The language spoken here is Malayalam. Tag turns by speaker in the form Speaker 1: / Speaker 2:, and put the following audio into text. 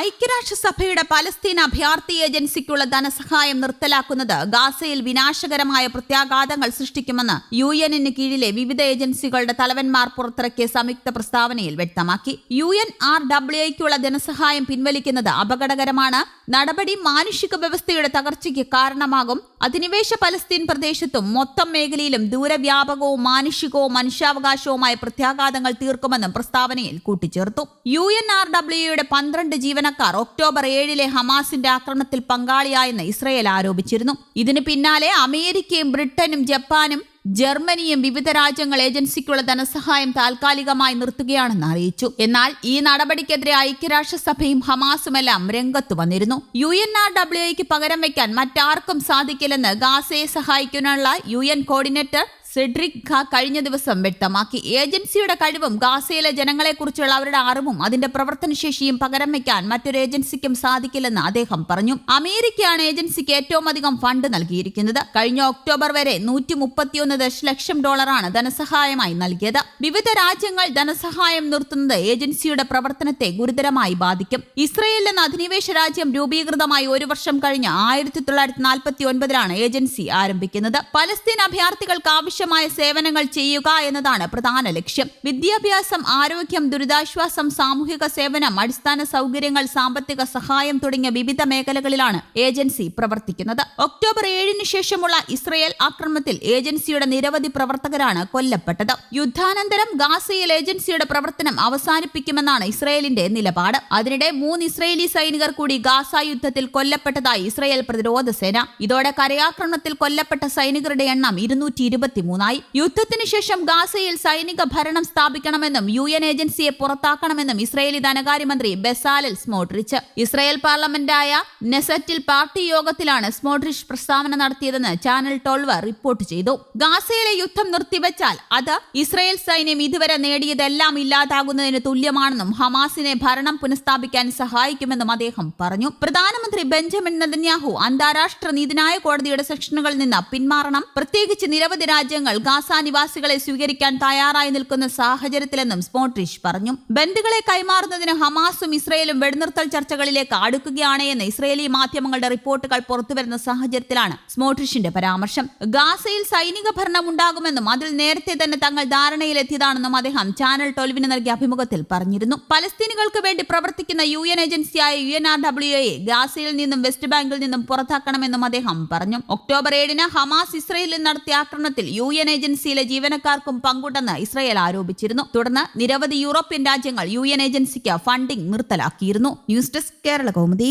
Speaker 1: ഐക്യരാഷ്ട്രസഭയുടെ പലസ്തീൻ അഭയാർത്ഥി ഏജൻസിക്കുള്ള ധനസഹായം നിർത്തലാക്കുന്നത് ഗാസയിൽ വിനാശകരമായ പ്രത്യാഘാതങ്ങൾ സൃഷ്ടിക്കുമെന്ന് യു എന്നിന് കീഴിലെ വിവിധ ഏജൻസികളുടെ തലവന്മാർ പുറത്തിറക്കിയ സംയുക്ത പ്രസ്താവനയിൽ വ്യക്തമാക്കി. യു എൻ ആർ ഡബ്ല്യുഐക്കുള്ള ധനസഹായം പിൻവലിക്കുന്നത് അപകടകരമാണ്. നടപടി മാനുഷിക വ്യവസ്ഥയുടെ തകർച്ചയ്ക്ക് കാരണമാകും. അധിനിവേശ പലസ്തീൻ പ്രദേശത്തും മൊത്തം മേഖലയിലും ദൂരവ്യാപകവും മാനുഷികവും മനുഷ്യാവകാശവുമായ പ്രത്യാഘാതങ്ങൾ തീർക്കുമെന്നും പ്രസ്താവനയിൽ കൂട്ടിച്ചേർത്തു. യു എൻ ആർ ഡബ്ല്യുയുടെ പന്ത്രണ്ട് ജീവനക്കാർ ഒക്ടോബർ ഏഴിലെ ഹമാസിന്റെ ആക്രമണത്തിൽ പങ്കാളിയായെന്ന് ഇസ്രയേൽ ആരോപിച്ചിരുന്നു. ഇതിന് പിന്നാലെ അമേരിക്കയും ബ്രിട്ടനും ജപ്പാനും ജർമ്മനിയും വിവിധ രാജ്യങ്ങൾ ഏജൻസിക്കുള്ള ധനസഹായം താൽക്കാലികമായി നിർത്തുകയാണെന്ന് അറിയിച്ചു. എന്നാൽ ഈ നടപടിക്കെതിരെ ഐക്യരാഷ്ട്രസഭയും ഹമാസുമെല്ലാം രംഗത്തു വന്നിരുന്നു. യു എൻ ആർ ഡബ്ല്യുക്ക് പകരം വയ്ക്കാൻ മറ്റാർക്കും സാധിക്കില്ലെന്ന് ഗാസയെ സഹായിക്കാനുള്ള യു എൻ കോർഡിനേറ്റർ സെഡ്രിക് ഖ കഴിഞ്ഞ ദിവസം വ്യക്തമാക്കി. ഏജൻസിയുടെ കഴിവും ഗാസയിലെ ജനങ്ങളെക്കുറിച്ചുള്ള അവരുടെ അറിവും അതിന്റെ പ്രവർത്തനശേഷിയും പകരം വയ്ക്കാൻ മറ്റൊരു ഏജൻസിക്കും സാധിക്കില്ലെന്ന് അദ്ദേഹം പറഞ്ഞു. അമേരിക്കയാണ് ഏജൻസിക്ക് ഏറ്റവും അധികം ഫണ്ട് നൽകിയിരിക്കുന്നത്. കഴിഞ്ഞ ഒക്ടോബർ വരെ നൂറ്റി മുപ്പത്തിയൊന്ന് ദശലക്ഷം ഡോളറാണ് ധനസഹായമായി നൽകിയത്. വിവിധ രാജ്യങ്ങൾ ധനസഹായം നിർത്തുന്നത് ഏജൻസിയുടെ പ്രവർത്തനത്തെ ഗുരുതരമായി ബാധിക്കും. ഇസ്രയേൽ എന്ന അധിനിവേശ രാജ്യം രൂപീകൃതമായി ഒരു വർഷം കഴിഞ്ഞ് ആയിരത്തി തൊള്ളായിരത്തി നാൽപ്പത്തി ഒൻപതിലാണ് ഏജൻസി ആരംഭിക്കുന്നത്. പലസ്തീൻ അഭയാർത്ഥികൾക്ക് ആവശ്യം ആവശ്യമായ സേവനങ്ങൾ ചെയ്യുക എന്നതാണ് പ്രധാന ലക്ഷ്യം. വിദ്യാഭ്യാസം ആരോഗ്യം ദുരിതാശ്വാസം സാമൂഹിക സേവനം അടിസ്ഥാന സൗകര്യങ്ങൾ സാമ്പത്തിക സഹായം തുടങ്ങിയ വിവിധ മേഖലകളിലാണ് ഏജൻസി പ്രവർത്തിക്കുന്നത്. ഒക്ടോബർ ഏഴിന് ശേഷമുള്ള ഇസ്രയേൽ ആക്രമണത്തിൽ ഏജൻസിയുടെ നിരവധി പ്രവർത്തകരാണ് കൊല്ലപ്പെട്ടത്. യുദ്ധാനന്തരം ഗാസയിൽ ഏജൻസിയുടെ പ്രവർത്തനം അവസാനിപ്പിക്കുമെന്നാണ് ഇസ്രയേലിന്റെ നിലപാട്. അതിനിടെ മൂന്ന് ഇസ്രയേലി സൈനികർ കൂടി ഗാസ യുദ്ധത്തിൽ കൊല്ലപ്പെട്ടതായി ഇസ്രയേൽ പ്രതിരോധ സേന. ഇതോടെ കരയാക്രമണത്തിൽ കൊല്ലപ്പെട്ട സൈനികരുടെ എണ്ണം ഇരുന്നൂറ്റി മൂന്നായി യുദ്ധത്തിന് ശേഷം ഗാസയിൽ സൈനിക ഭരണം സ്ഥാപിക്കണമെന്നും യു എൻ ഏജൻസിയെ പുറത്താക്കണമെന്നും ഇസ്രയേലി ധനകാര്യമന്ത്രി ബെസാലൽ സ്മോട്രിച്ച്. ഇസ്രയേൽ പാർലമെന്റായ നെസറ്റിൽ പാർട്ടി യോഗത്തിലാണ് സ്മോട്രിച്ച് പ്രസ്താവന നടത്തിയതെന്ന് ചാനൽ ടോൾവ റിപ്പോർട്ട് ചെയ്തു. ഗാസയിലെ യുദ്ധം നിർത്തിവെച്ചാൽ അത് ഇസ്രയേൽ സൈന്യം ഇതുവരെ നേടിയതെല്ലാം ഇല്ലാതാകുന്നതിന് തുല്യമാണെന്നും ഹമാസിനെ ഭരണം പുനഃസ്ഥാപിക്കാൻ സഹായിക്കുമെന്നും അദ്ദേഹം പറഞ്ഞു. പ്രധാനമന്ത്രി ബെഞ്ചമിൻ നെതന്യാഹു അന്താരാഷ്ട്ര നീതിന്യായ കോടതിയുടെ സെക്ഷനുകളിൽ നിന്ന് പിന്മാറണം. പ്രത്യേകിച്ച് നിരവധി രാജ്യങ്ങൾ രാജ്യങ്ങൾ ഗാസ നിവാസികളെ സ്വീകരിക്കാൻ തയ്യാറായി നിൽക്കുന്ന സാഹചര്യത്തിലെന്നും സ്മോട്രിഷ് പറഞ്ഞു. ബന്ധുക്കളെ കൈമാറുന്നതിന് ഹമാസും ഇസ്രയേലും വെടിനിർത്തൽ ചർച്ചകളിലേക്ക് അടുക്കുകയാണ് എന്ന് ഇസ്രയേലി മാധ്യമങ്ങളുടെ റിപ്പോർട്ടുകൾ പുറത്തുവരുന്ന സാഹചര്യത്തിലാണ് സ്മോട്രിഷിന്റെ പരാമർശം. ഗാസയിൽ സൈനിക ഭരണം ഉണ്ടാകുമെന്നും അതിൽ നേരത്തെ തന്നെ തങ്ങൾ ധാരണയിലെത്തിയതാണെന്നും അദ്ദേഹം ചാനൽ ടൊൽവിന് നൽകിയ അഭിമുഖത്തിൽ പറഞ്ഞിരുന്നു. പലസ്തീനുകൾക്ക് വേണ്ടി പ്രവർത്തിക്കുന്ന യു എൻ ഏജൻസിയായ U N R W A ഗാസയിൽ നിന്നും വെസ്റ്റ് ബാങ്കിൽ നിന്നും പുറത്താക്കണമെന്നും അദ്ദേഹം പറഞ്ഞു. ഒക്ടോബർ ഏഴിന് ഹമാസ് ഇസ്രയേലിൽ നടത്തിയ ആക്രമണത്തിൽ യു എൻ ഏജൻസിയിലെ ജീവനക്കാർക്കും പങ്കുണ്ടെന്ന് ഇസ്രയേൽ ആരോപിച്ചിരുന്നു. തുടർന്ന് നിരവധി യൂറോപ്യൻ രാജ്യങ്ങൾ യു എൻ ഏജൻസിക്ക് funding നിർത്തലാക്കിയിരുന്നു. News desk Kerala Kaumudi.